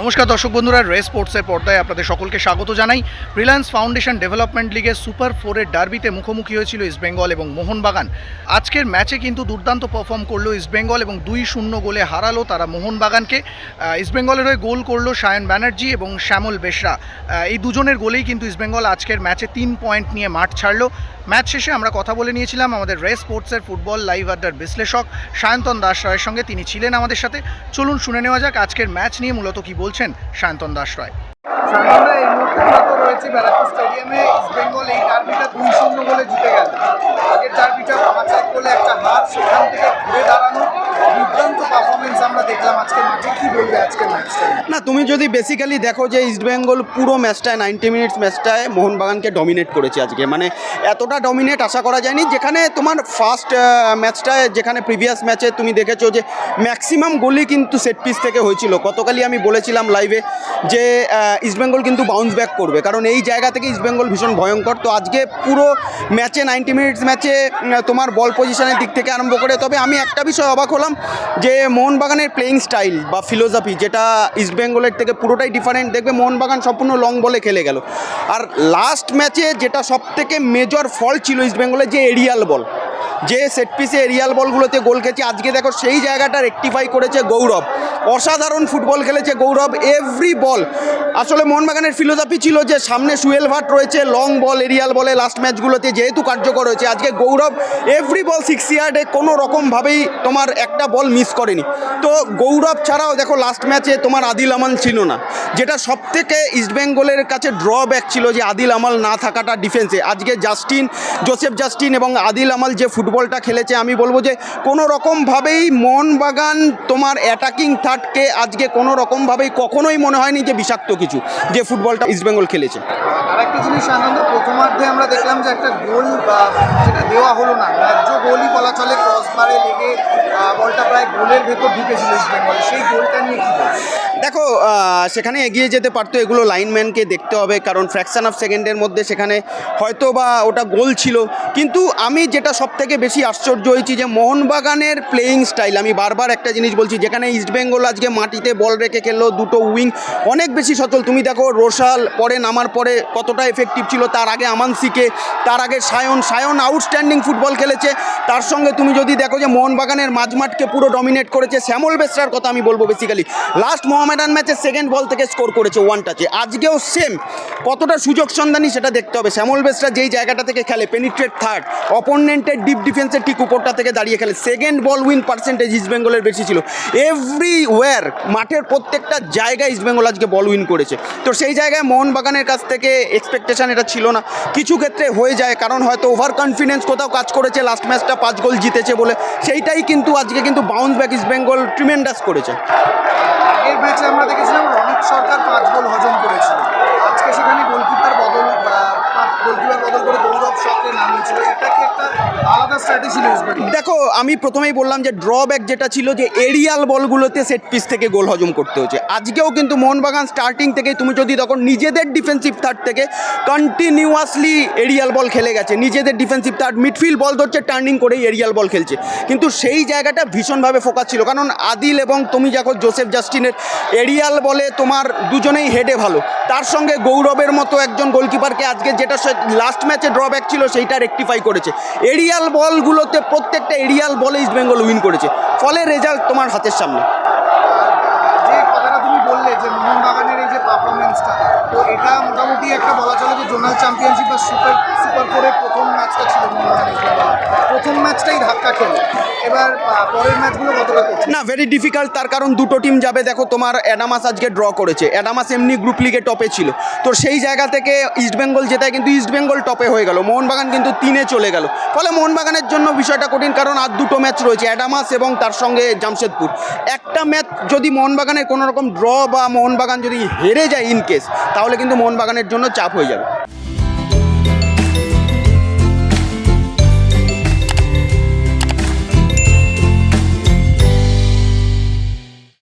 নমস্কার দর্শক বন্ধুরা রেস স্পোর্টসের পর্দায় আপনাদের সকলকে স্বাগত জানাই। রিলায়েন্স ফাউন্ডেশন ডেভেলপমেন্ট লিগের সুপার ফোরের ডার্বিতে মুখোমুখি হয়েছিল ইস্টবেঙ্গল এবং মোহনবাগান। আজকের ম্যাচে কিন্তু দুর্দান্ত পারফর্ম করল ইস্টবেঙ্গল এবং দুই শূন্য গোলে হারালো তারা মোহনবাগানকে। ইস্টবেঙ্গলের হয়ে গোল করল সায়ন ব্যানার্জি এবং শ্যামল বেশরা এই দুজনের গোলেই কিন্তু ইস্টবেঙ্গল আজকের ম্যাচে তিন পয়েন্ট নিয়ে মাঠ ছাড়লো। ম্যাচ শেষে আমরা কথা বলে নিয়েছিলাম আমাদের রেস স্পোর্টসের ফুটবল লাইভ আড্ডার বিশ্লেষক সায়ন্তন দাস রায়ের সঙ্গে। তিনি ছিলেন আমাদের সাথে। চলুন শুনে নেওয়া যাক আজকের ম্যাচ নিয়ে মূলত কি বলছেন সায়ন্তন দাস রায়। এই মুহূর্তে রয়েছি ব্যারাকপুর স্টেডিয়ামে ইস্ট বেঙ্গল এই আর্মিটা দুই শূন্য বলে জিতে গেল আগের ডার্বিটা পাঁচ এক গোলে একটা হার সেখান থেকে ঘুরে দাঁড়ানো দুর্দান্ত পারফরমেন্স আমরা দেখলাম আজকে মাঠে কি বলবে আজকের ম্যাচটা না, তুমি যদি বেসিক্যালি দেখো যে ইস্টবেঙ্গল পুরো ম্যাচটায় নাইনটি মিনিটস ম্যাচটায় মোহনবাগানকে ডমিনেট করেছে আজকে। মানে এতটা ডমিনেট আশা করা যায়নি, যেখানে তোমার ফার্স্ট ম্যাচটায় যেখানে প্রিভিয়াস ম্যাচে তুমি দেখেছ যে ম্যাক্সিমাম গোলই কিন্তু সেট পিস থেকে হয়েছিল। গতকালই আমি বলেছিলাম লাইভে যে ইস্টবেঙ্গল কিন্তু বাউন্স ব্যাক করবে। কারণ এই জায়গা থেকে ইস্টবেঙ্গল ভীষণ ভয়ঙ্কর। তো আজকে পুরো ম্যাচে নাইনটি মিনিটস ম্যাচে তোমার বল পজিশনের দিক থেকে আরম্ভ করে। তবে আমি একটা বিষয় অবাক হলাম যে মোহনবাগানের প্লেয়িং স্টাইল বা ফিলোসফি যেটা ইস্টবেঙ্গলের থেকে পুরোটাই ডিফারেন্ট দেখবে মোহনবাগান সম্পূর্ণ লং বলে খেলে গেল। আর লাস্ট ম্যাচে যেটা সব থেকে মেজর ফল ছিল ইস্টবেঙ্গলের যে এরিয়াল বল যে সেট পিসে এরিয়াল বলগুলোতে গোল খেয়েছে আজকে দেখো সেই জায়গাটা রেকটিফাই করেছে গৌরব। অসাধারণ ফুটবল খেলেছে গৌরব এভরি বল আসলে মোহনবাগানের ফিলোসফি ছিল যে সামনে সুয়েল ভাট রয়েছে লং বল এরিয়াল বলে লাস্ট ম্যাচগুলোতে যেহেতু কার্যকর হয়েছে, আজকে গৌরব এভরি বল সিক্স ইয়ার্ডে কোনো রকমভাবেই তোমার একটা বল মিস করেনি। তো গৌরব ছাড়াও দেখো লাস্ট ম্যাচে তোমার আদিল আমান ছিল না, যেটা সব থেকে ইস্টবেঙ্গলের কাছে ড্রব্যাক ছিল যে আদিল আমাল না থাকাটা ডিফেন্সে আজকে জাস্টিন, জোসেফ জাস্টিন এবং আদিল আমাল যে ফুটবলটা খেলেছে, আমি বলব যে কোনো রকমভাবেই মোহনবাগান তোমার অ্যাটাকিং থার্ডকে আজকে কোনো রকমভাবেই কখনোই মনে হয়নি যে বিষাক্ত কিছু, যে ফুটবলটা ইস্টবেঙ্গল খেলেছে। আরেকটা জিনিস আনন্দ, প্রথমার্ধে আমরা দেখলাম যে একটা গোল বা যেটা দেওয়া হলো না, ন্যায্য গোলই বলা চলে ক্রসবারে লেগে বলটা প্রায় গোলের ভেতর ঢুকেছিল সেই গোলটা নিয়ে দেখো সেখানে এগিয়ে যেতে পারতো এগুলো লাইনম্যানকে দেখতে হবে, কারণ ফ্র্যাকশন অফ সেকেন্ডের মধ্যে সেখানে হয়তো বা ওটা গোল ছিল। কিন্তু আমি যেটা সব থেকে বেশি আশ্চর্য হয়েছি যে মোহনবাগানের প্লেয়িং স্টাইল আমি বারবার একটা জিনিস বলছি, যেখানে ইস্টবেঙ্গল আজকে মাটিতে বল রেখে খেললো, দুটো উইং অনেক বেশি সচল। তুমি দেখো, রোশাল পরে নামার পরে কতটা এফেক্টিভ ছিল, তার আগে আমানসিকে তার আগে সায়ন সায়ন আউটস্ট্যান্ডিং ফুটবল খেলেছে। তার সঙ্গে তুমি যদি দেখো যে মোহনবাগানের মাঝমাঠকে পুরো ডমিনেট করেছে শ্যামল বেসরার কথা আমি বলব বেসিক্যালি লাস্ট মোহামেডান ম্যাচে সেকেন্ড বল থেকে স্কোর করেছে ওয়ান টাচে আজকেও সেম কতটা সুযোগ সন্ধানী সেটা দেখতে হবে। শ্যামল বেসরা যেই জায়গাটা থেকে খেলে পেনিট্রেট থার্ড অপোনেন্টের ডিপ ডিফেন্সের ঠিক উপরটা থেকে দাঁড়িয়ে খেলে। সেকেন্ড বল উইন পার্সেন্টেজ ইস্টবেঙ্গলের বেশি ছিল। এভরিওয়্যার মাঠের প্রত্যেকটা জায়গায় ইস্টবেঙ্গল আজকে বল উইন করেছে। তো সেই জায়গায় মোহনবাগানের কাছ থেকে এক্সপেকটেশন এটা ছিল না। কিছু ক্ষেত্রে হয়ে যায়, কারণ হয়তো ওভার কনফিডেন্স কোথাও কাজ করেছে। লাস্ট ম্যাচটা পাঁচ গোল জিতেছে বলে সেইটাই কিন্তু আজকে কিন্তু bounce back East Bengal tremendous করেছে। আগের ম্যাচে আমরা দেখেছিলাম, রনিত সরকার পাঁচ গোল হজম করেছিল। আজকে সেখানে গোলকিপার বদল গোলকিপার বদল করে গৌরব সরকারের নাম হয়েছিল এটা দেখো, আমি প্রথমেই বললাম যে ড্রব্যাক যেটা ছিল যে এরিয়াল বলগুলোতে সেট পিস থেকে গোল হজম করতে হচ্ছে আজকেও কিন্তু মোহনবাগান স্টার্টিং থেকে তুমি যদি তখন নিজেদের ডিফেন্সিভ থার্ড থেকে কন্টিনিউয়াসলি এরিয়াল বল খেলে গেছে। নিজেদের ডিফেন্সিভ থার্ড মিডফিল্ড বল ধরছে টার্নিং করেই এরিয়াল বল খেলছে। কিন্তু সেই জায়গাটা ভীষণভাবে ফোকাস ছিল। কারণ আদিল এবং তুমি যখন জোসেফ জাস্টিনের এরিয়াল বলে তোমার দুজনেই হেডে ভালো। তার সঙ্গে গৌরবের মতো একজন গোলকিপারকে আজকে যেটা লাস্ট ম্যাচে ড্রব্যাক ছিল, সেইটা রেকটিফাই করেছে। এরিয়াল বলগুলোতে প্রত্যেকটা এরিয়াল বলে ইস্ট বেঙ্গল উইন করেছে। ফলে রেজাল্ট তোমার হাতের সামনে। যে কথাটা তুমি বললে যে এই যে পারফরমেন্সটা তো এটা মোটামুটি একটা বলা চলে যে জোনাল সুপার সুপার প্রথম ম্যাচটা ছিল প্রথম ম্যাচটাই ধাক্কা খেলো। এবার পরের ম্যাচগুলো কতটা না ভেরি ডিফিকাল্ট তার কারণ দুটো টিম যাবে। দেখো, তোমার অ্যাডামাস আজকে ড্র করেছে। অ্যাডামাস এমনি গ্রুপ লিগে টপে ছিল। তো সেই জায়গা থেকে ইস্টবেঙ্গল জেতায় কিন্তু ইস্টবেঙ্গল টপে হয়ে গেল। মোহনবাগান কিন্তু তিনে চলে গেল। ফলে মোহনবাগানের জন্য বিষয়টা কঠিন, কারণ আর দুটো ম্যাচ রয়েছে অ্যাডামাস এবং তার সঙ্গে জামশেদপুর একটা ম্যাচ যদি মোহনবাগানের কোনো রকম ড্র বা মোহনবাগান যদি হেরে যায় ইন কেস তাহলে কিন্তু মোহনবাগানের জন্য চাপ হয়ে যাবে।